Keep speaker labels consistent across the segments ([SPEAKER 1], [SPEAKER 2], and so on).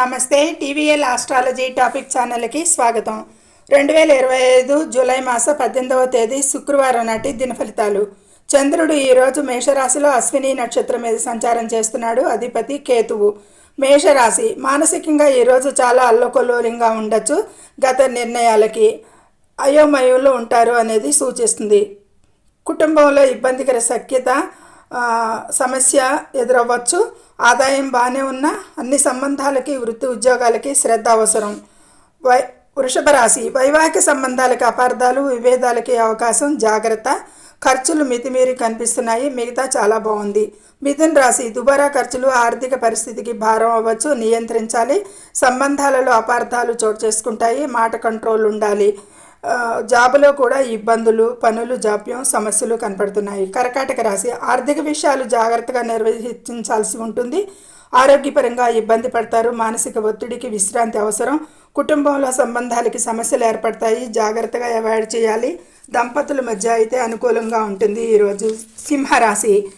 [SPEAKER 1] నమస్తే TVL astrology topic ఛానల్కి స్వాగతం. రెండు వేల ఇరవై ఐదు జూలై మాస పద్దెనిమిదవ తేదీ శుక్రవారం నాటి దిన ఫలితాలు చంద్రుడు ఈరోజు మేషరాశిలో అశ్విని నక్షత్రం మీద సంచారం చేస్తున్నాడు. అధిపతి కేతువు. మేషరాశి మానసికంగా ఈరోజు చాలా అల్లకొల్లోలింగా ఉండొచ్చు. గత నిర్ణయాలకి అయోమయంలో ఉంటారు అనేది సూచిస్తుంది. కుటుంబంలో ఇబ్బందికర సఖ్యత సమస్య ఎదురవ్వచ్చు. ఆదాయం బాగానే ఉన్న అన్ని సంబంధాలకి వృత్తి ఉద్యోగాలకి శ్రద్ధ అవసరం. వై వృషభ రాశి. వైవాహిక సంబంధాలకి అపార్థాలు విభేదాలకి అవకాశం జాగ్రత్త. ఖర్చులు మితిమీరి కనిపిస్తున్నాయి. మిగతా చాలా బాగుంది. మిథున్ రాశి. దుబారా ఖర్చులు ఆర్థిక పరిస్థితికి భారం అవ్వచ్చు. నియంత్రించాలి. సంబంధాలలో అపార్థాలు చోటు చేసుకుంటాయి. మాట కంట్రోల్ ఉండాలి. జాబులో కూడా ఇబ్బందులు పనులు జాప్యం సమస్యలు కనపడుతున్నాయి. కర్కాటక రాశి ఆర్థిక విషయాలు జాగ్రత్తగా నిర్వహించాల్సి ఉంటుంది. ఆరోగ్యపరంగా ఇబ్బంది పడతారు. మానసిక ఒత్తిడికి విశ్రాంతి అవసరం. కుటుంబంలో సంబంధాలకి సమస్యలు ఏర్పడతాయి. జాగ్రత్తగా అవాయిడ్ చేయాలి. దంపతుల మధ్య అయితే అనుకూలంగా ఉంటుంది ఈరోజు సింహరాశి.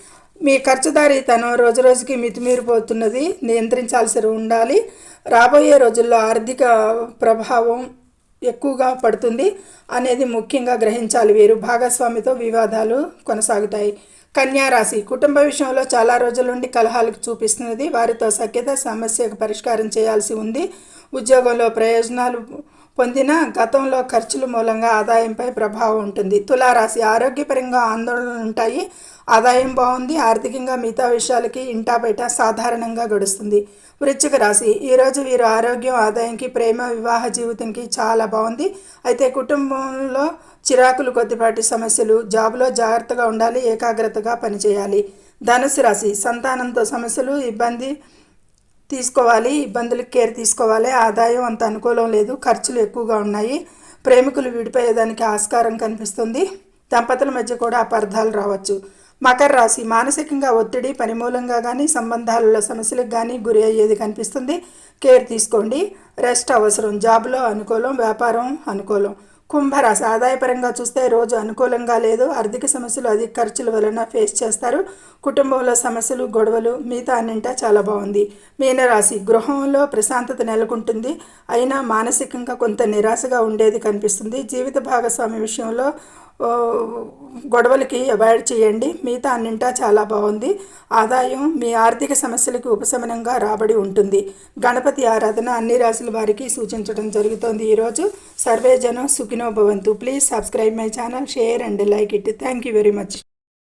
[SPEAKER 1] మీ ఖర్చుదారీతనం రోజు రోజుకి మితిమీరిపోతున్నది. నియంత్రించాల్సి ఉండాలి. రాబోయే రోజుల్లో ఆర్థిక ప్రభావం ఎక్కువగా పడుతుంది అనేది ముఖ్యంగా గ్రహించాలి. వీరు భాగస్వామితో వివాదాలు కొనసాగుతాయి. కన్యారాశి కుటుంబ విషయంలో చాలా రోజుల నుండి కలహాలకు చూపిస్తున్నది. వారితో సఖ్యత సమస్యకు పరిష్కారం చేయాల్సి ఉంది. ఉద్యోగంలో ప్రయోజనాలు పొందిన గతంలో ఖర్చుల మూలంగా ఆదాయంపై ప్రభావం ఉంటుంది. తులారాశి ఆరోగ్యపరంగా ఆందోళనలు ఉంటాయి. ఆదాయం బాగుంది. ఆర్థికంగా మిగతా విషయాలకి ఇంటా బయట సాధారణంగా గడుస్తుంది. వృశ్చిక రాశి ఈరోజు వీరు ఆరోగ్యం ఆదాయంకి ప్రేమ వివాహ జీవితంకి చాలా బాగుంది. అయితే కుటుంబంలో చిరాకులు కొద్దిపాటి సమస్యలు జాబ్లో జాగ్రత్తగా ఉండాలి ఏకాగ్రతగా పనిచేయాలి. ధనుసు రాశి సంతానంతో సమస్యలు ఇబ్బంది తీసుకోవాలి ఇబ్బందులకు కేర్ తీసుకోవాలి ఆదాయం అంత అనుకూలం లేదు ఖర్చులు ఎక్కువగా ఉన్నాయి ప్రేమికులు విడిపోయేదానికి ఆస్కారం కనిపిస్తుంది దంపతుల మధ్య కూడా అపార్థాలు రావచ్చు. మకర రాశి మానసికంగా ఒత్తిడి పని మూలంగా కానీ సంబంధాలలో సమస్యలకు కానీ గురి అయ్యేది కనిపిస్తుంది. కేర్ తీసుకోండి రెస్ట్ అవసరం జాబ్లో అనుకూలం వ్యాపారం అనుకూలం. కుంభరాశి ఆదాయపరంగా చూస్తే రోజు అనుకూలంగా లేదు. ఆర్థిక సమస్యలు అధిక ఖర్చుల వలన ఫేస్ చేస్తారు. కుటుంబంలో సమస్యలు గొడవలు మిగతా అన్నింటా చాలా బాగుంది. మీనరాశి గృహంలో ప్రశాంతత నెలకొంటుంది. అయినా మానసికంగా కొంత నిరాశగా ఉండేది కనిపిస్తుంది. జీవిత భాగస్వామి విషయంలో గొడవలకి అవాయిడ్ చేయండి. మిగతా అన్నింటా చాలా బాగుంది. ఆదాయం మీ ఆర్థిక సమస్యలకు ఉపశమనంగా రాబడి ఉంటుంది. గణపతి ఆరాధన అన్ని రాశుల వారికి సూచించడం జరుగుతోంది ఈరోజు. సర్వేజనం Sukhinobhavantu please subscribe my channel share and like it. Thank you very much.